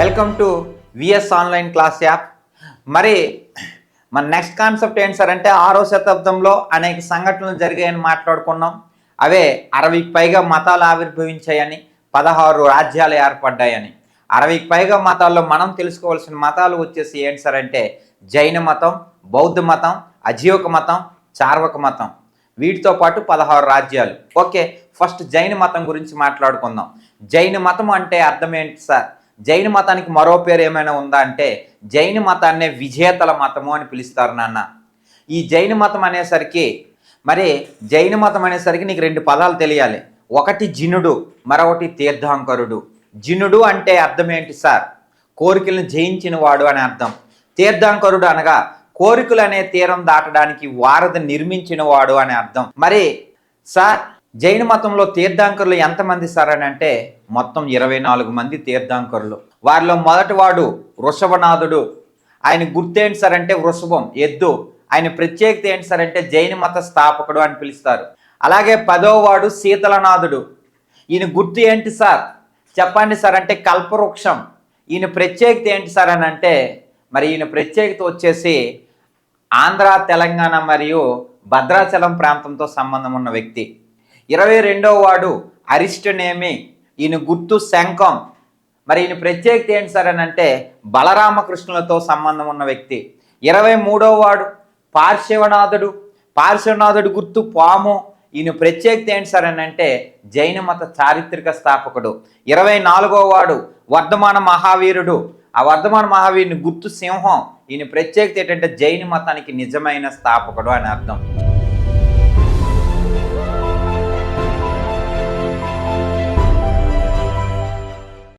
Welcome to VS online class app మరి మన next concept ఏంటి సార్ అంటే ఆరో శతాబ్దంలో అనేక సంఘటనలు జరిగాయని మాట్లాడుకున్నాం. అవే అరవైకి పైగా మతాలు ఆవిర్భవించాయని పదహారు రాజ్యాలు ఏర్పడ్డాయని. అరవైకి పైగా మతాల్లో మనం తెలుసుకోవాల్సిన మతాలు వచ్చేసి ఏంటి సార్ అంటే జైన మతం బౌద్ధ మతం అజీవక మతం చార్వక మతం. వీటితో పాటు పదహారు రాజ్యాలు. ఓకే ఫస్ట్ జైన మతం గురించి మాట్లాడుకుందాం. జైన మతం అంటే అర్థం ఏంటి సార్ జైన మతానికి మరో పేరు ఏమైనా ఉందా అంటే జైన మతాన్నే విజేతల మతము అని పిలుస్తారు నాన్న. ఈ జైన మతం అనేసరికి మరి జైన మతం అనేసరికి నీకు రెండు పదాలు తెలియాలి. ఒకటి జినుడు మరొకటి తీర్థంకరుడు. జినుడు అంటే అర్థం ఏంటి సార్? కోరికలను జయించిన వాడు అని అర్థం. తీర్థంకరుడు అనగా కోరికలు అనే తీరం దాటడానికి వారధి నిర్మించిన వాడు అని అర్థం. మరి సార్ జైన మతంలో తీర్థాంకరులు ఎంతమంది సార్ అంటే మొత్తం ఇరవై నాలుగు మంది తీర్థాంకరులు. వారిలో మొదటివాడు వృషభనాథుడు. ఆయన గుర్తేంటి సార్ అంటే వృషభం ఎద్దు. ఆయన ప్రత్యేకత ఏంటి సార్ అంటే జైన మత స్థాపకుడు అని పిలుస్తారు. అలాగే పదోవాడు శీతలనాథుడు. ఈయన గుర్తు ఏంటి సార్? చెప్పండి సార్ అంటే కల్పవృక్షం. ఈయన ప్రత్యేకత ఏంటి సార్ అని అంటే మరి ఈయన ప్రత్యేకత వచ్చేసి ఆంధ్ర తెలంగాణ మరియు భద్రాచలం ప్రాంతంతో సంబంధం ఉన్న వ్యక్తి. ఇరవై రెండవ వాడు అరిష్టనేమి ఈయన గుర్తు శంఖం. మరి ఈయన ప్రత్యేకత ఏంటి సార్ అని అంటే బలరామకృష్ణులతో సంబంధం ఉన్న వ్యక్తి. ఇరవై మూడవ వాడు పార్శ్వనాథుడు. పార్శ్వనాథుడు గుర్తు పాము. ఈయన ప్రత్యేకత ఏంటి సార్ అని అంటే జైన మత చారిత్రక స్థాపకుడు. ఇరవై నాలుగవ వాడు వర్ధమాన మహావీరుడు. ఆ వర్ధమాన మహావీరుని గుర్తు సింహం. ఈయన ప్రత్యేకత ఏంటంటే జైన మతానికి నిజమైన స్థాపకుడు అని అర్థం.